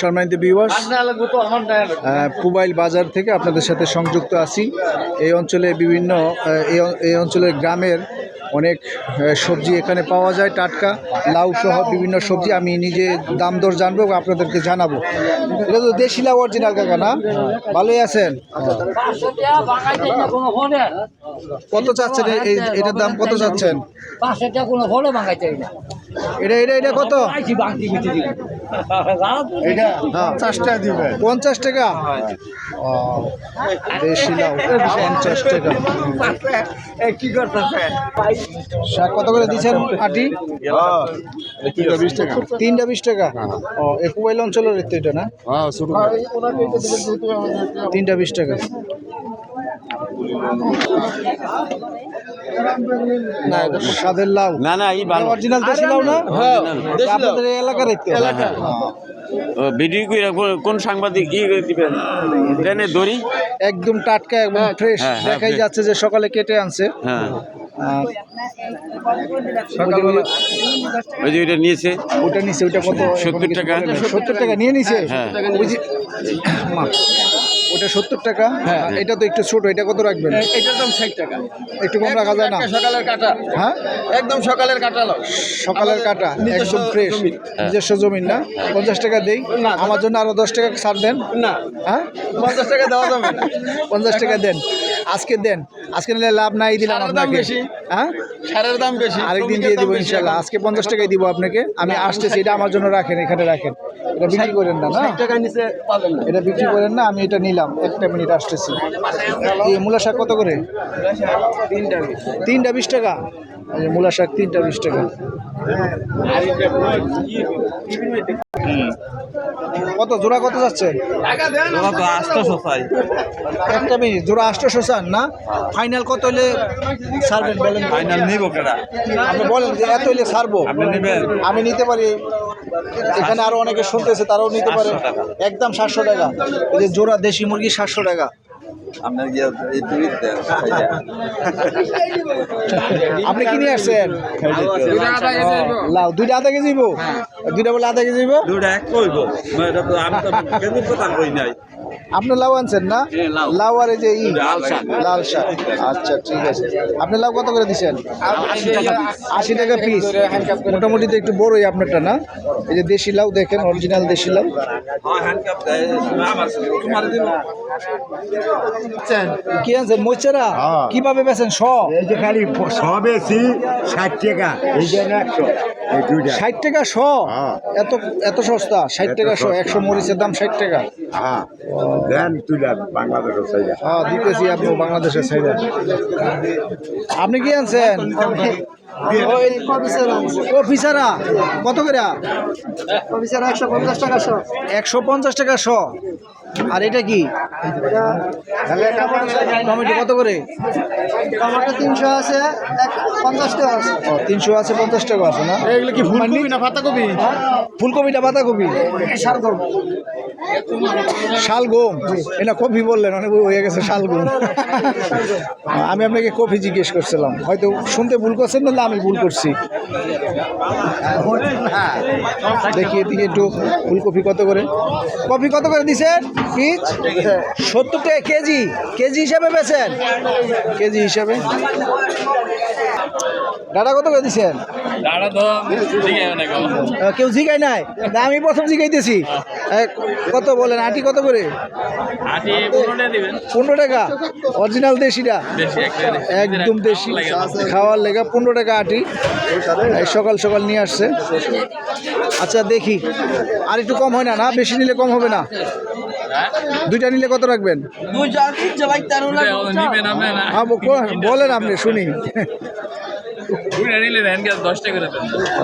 সম্মানিত বিওয়ার্স পুবাইল বাজার থেকে আপনাদের সাথে সংযুক্ত আছি। এই অঞ্চলে বিভিন্ন এই অঞ্চলের গ্রামের অনেক সবজি এখানে পাওয়া যায় টাটকা লাউ সহ বিভিন্ন সবজি। আমি নিজে দাম দর জানব আপনাদেরকে জানাব। এটা তো দেশি লাউ অরিজিনাল কাকা না? ভালোই আছেন? কত চাচ্ছেন? এটার দাম কত চাচ্ছেন? এটা এটা এটা কত? হ্যাঁ পঞ্চাশ টাকা? ও, দেশি লাউ পঞ্চাশ টাকা। কি করতেছে শাক কত করে দিচ্ছেন আটি? তিনটা বিশ টাকা। ও একুয়াইল অঞ্চলের তো এটা না। তিনটা বিশ টাকা। না এটা স্বাদের লাউ। না না এই ভালো। অরিজিনাল দেশি লাউ না? এটা আপনাদের এলাকার। তো ভিডিও করে কোন- সাংবাদিক ই করে দিবেন? ট্রেনে দড়ি? একদম টাটকা একদম ফ্রেশ হ্যাঁ, হ্যাঁ, দেখাই যাচ্ছে যে সকালে কেটে আনছে। হ্যাঁ। ওই যে ওইটা নিয়েছে। ওটা ওটা কত? 70 টাকা। সত্তর টাকা নিয়ে নিছে হ্যাঁ। ওই যে ওটা সত্তর টাকা? হ্যাঁ। এটা তো একটু ছোট এটা কত রাখবেন? এটার দাম ষাট টাকা। একটু কম রাখা যায় না? সকালের কাটা। হ্যাঁ? একদম সকালের কাটা সকালের কাটা নিজস্ব একদম ফ্রেশ নিজস্ব জমিন না? পঞ্চাশ টাকা দেই? আমার জন্য আরও দশ টাকা ছাড় দেন। না। হ্যাঁ? পঞ্চাশ টাকা দেওয়া যাবে না। পঞ্চাশ টাকা দেন। আজকে দেন আজকে নিলে লাভ নাই দিলাম আপনাকে। হ্যাঁ? সারের দাম বেশি আরেকদিন দিয়ে দিব ইনশাল্লাহ। আজকে পঞ্চাশ টাকায় দিব আপনাকে। আমি আসতেছি এটা আমার জন্য রাখেন এখানে রাখেন। এটা বিক্রি করেন না না? এটা বিক্রি করেন না আমি এটা নিলাম। একটা মিনিট আসতেছি। এই মূলা শাক কত করে? তিনটা বিশ টাকা? এই যে মূলা শাক তিনটা বিশ টাকা। কত? জোড়া কত যাচ্ছে? একটা মিনিট জোড়া আটশো চান না? ফাইনাল কত হলে ছাড়বেন বলেন? ফাইনাল নিব কেডা? আপনি বলেন যে এত হলে আপনি নেবেন। আমি নিতে পারি। এখানে আরও অনেকে শুনতেছে তারাও নিতে পারে। একদম সাতশো টাকা। এই যে জোড়া দেশি মুরগি সাতশো টাকা। আপনার গিয়ে এই দুই দেন আপনি কি নিয়ে আসছেন? লাউ দুইটা আধা কেজি দিব দুইটা বলে আধা কেজি দিব দুইটা এক কইব আমি তো কেমন কথা কই নাই। আপনি লাউ আনছেন না? লাউ। আর এই যে ই লাল শাক। লাল শাক। আচ্ছা ঠিক আছে। আপনি লাউ কত করে দিচ্ছেন আশি টাকা পিস মোটামুটি তো একটু বড়ই আপনারটা না? এই যে দেশি লাউ দেখেন অরিজিনাল দেশি লাউ। হ্যাঁ কি আনছেন মোচারা কীভাবে বেছেন শ এই যে খালি সব এসি ষাট টাকা এই জন্য একশো ষাট টাকা শ হ্যাঁ। এত এত সস্তা? ষাট টাকা শ একশো মরিচের দাম ষাট টাকা। হ্যাঁ। দেন তুইলা বাংলাদেশের সাইডা। হ্যাঁ দিতেছি আপনি বাংলাদেশের সাইডে। আপনি কি আনছেন? অফিসারা কত করে? অফিসার একশো পঞ্চাশ টাকা শো একশো পঞ্চাশ টাকা শ আর এটা কি? টমেটো কত করে? টমাটো তিনশো আছে পঞ্চাশ টাকা আছে। ও তিনশো আছে পঞ্চাশ টাকা আছে না? এগুলো কি ফুলকপি না পাতাকপি? ফুলকপিটা বাঁধাকপি শালগম এটা কফি বললেন অনেক হয়ে গেছে শালগম আমি আপনাকে কফি জিজ্ঞেস করছিলাম হয়তো শুনতে ভুল করছেন না আমি ভুল করছি। দেখি এদিকে একটু ফুলকপি কত করে? কফি কত করে দিছেন? পিস সত্তর টাকা কেজি। কেজি হিসাবে বেছেন কেজি হিসাবে। ডাটা কত করে আহ, কেউ জিগায় নাই? আমি প্রথম জিগাইতেছি। এ, কত বলেন? আটি কত করে? পনেরো টাকা? অরিজিনাল দেশিটা? একদম দেশি। খাওয়ার লেগা পনেরো টাকা আটি। এই সকাল সকাল নিয়ে আসছে। আচ্ছা দেখি। আর একটু কম হয় না না? বেশি নিলে কম হবে না? দুইটা নিলে কত রাখবেন? হ্যাঁ, বলেন আপনি শুনি।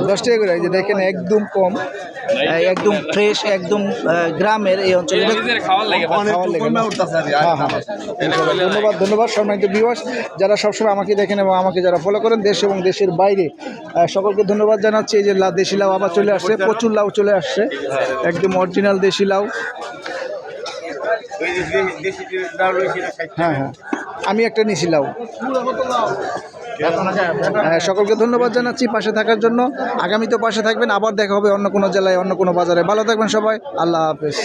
দশ টাকা করে এই যে দেখেন একদম কম। একদম ফ্রেশ একদম গ্রামের এই অঞ্চলে? হ্যাঁ, হ্যাঁ। ধন্যবাদ ধন্যবাদ সম্মানিত বিবাস যারা সবসময় আমাকে দেখেন এবং আমাকে যারা ফলো করেন দেশ এবং দেশের বাইরে সকলকে ধন্যবাদ জানাচ্ছি। এই যে লা- দেশি লাউ আবার চলে আসছে প্রচুর লাউ চলে আসছে। একদম অরিজিনাল দেশি লাউ। হ্যাঁ হ্যাঁ। আমি একটা নিছি লাউ হ্যাঁ, সকলকে ধন্যবাদ জানাচ্ছি পাশে থাকার জন্য। আগামী তো পাশে থাকবেন আবার দেখা হবে অন্য কোনো জেলায় অন্য কোনো বাজারে। ভালো থাকবেন সবাই আল্লাহ হাফেজ।